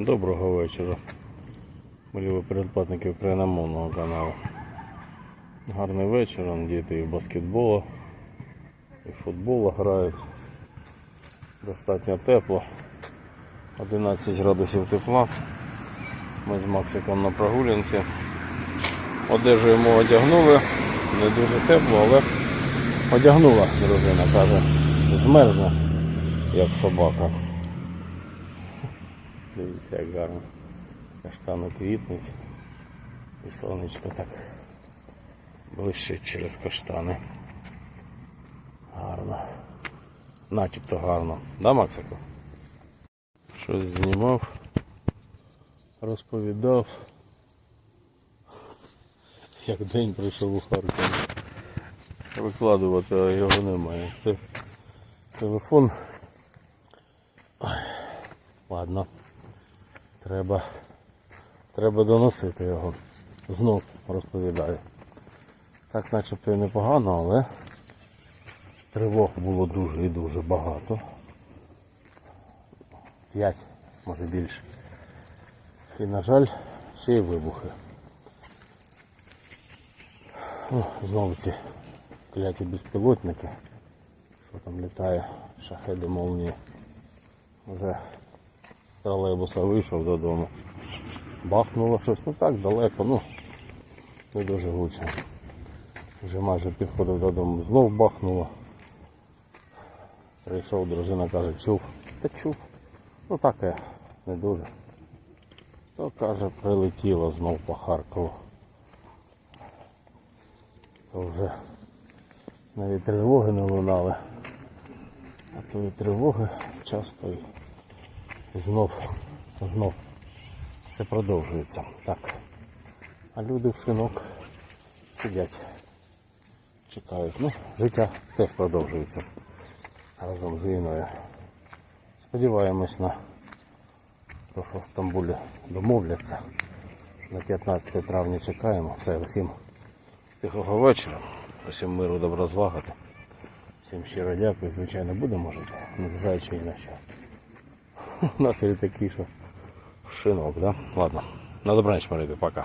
Доброго вечора. Милі передплатники україномовного каналу. Гарний вечір, діти і в баскетболу, і в футбол грають. Достатньо тепло. 11 градусів тепла. Ми з Максиком на прогулянці. Одежу йому одягнули. Не дуже тепло, але одягнула дружина, каже, змерзне, як собака. Дивіться, як гарно. Каштани квітнуть. І сонечко так блищить через каштани. Гарно. Начебто гарно. Да, Максику? Щось знімав, розповідав. Як день прийшов у Харкові. Викладувати його немає. Це телефон. Ладно. Треба, треба доносити його. Знов розповідаю. Так начебто і непогано, але тривог було дуже і дуже багато. П'ять, може більше. І на жаль, ще й вибухи. Ну, знову ці кляті безпілотники. Що там літає, шахеди молнії. Вже з тролейбуса вийшов додому. Бахнуло щось, ну так далеко, ну не дуже гучно. Вже майже підходив додому, знов бахнуло. Прийшов, дружина каже, чув. Та чув. Ну таке, не дуже. То каже, прилетіло знов по Харкову. То вже навіть тривоги не лунали. А то і тривоги часто знов, знов все продовжується. Так. А люди в шинок сидять, чекають. Ну, життя теж продовжується разом з війною. Сподіваємось на те, що в Стамбулі домовляться. На 15 травня чекаємо. Все, усім тихого вечора. Усім миру, добра злагоди. Всім щиро дякую. Звичайно, будемо жити, незважаючи ні на що. Нас или такие що шинок, да? Ладно. На добраніч, Марити, пока.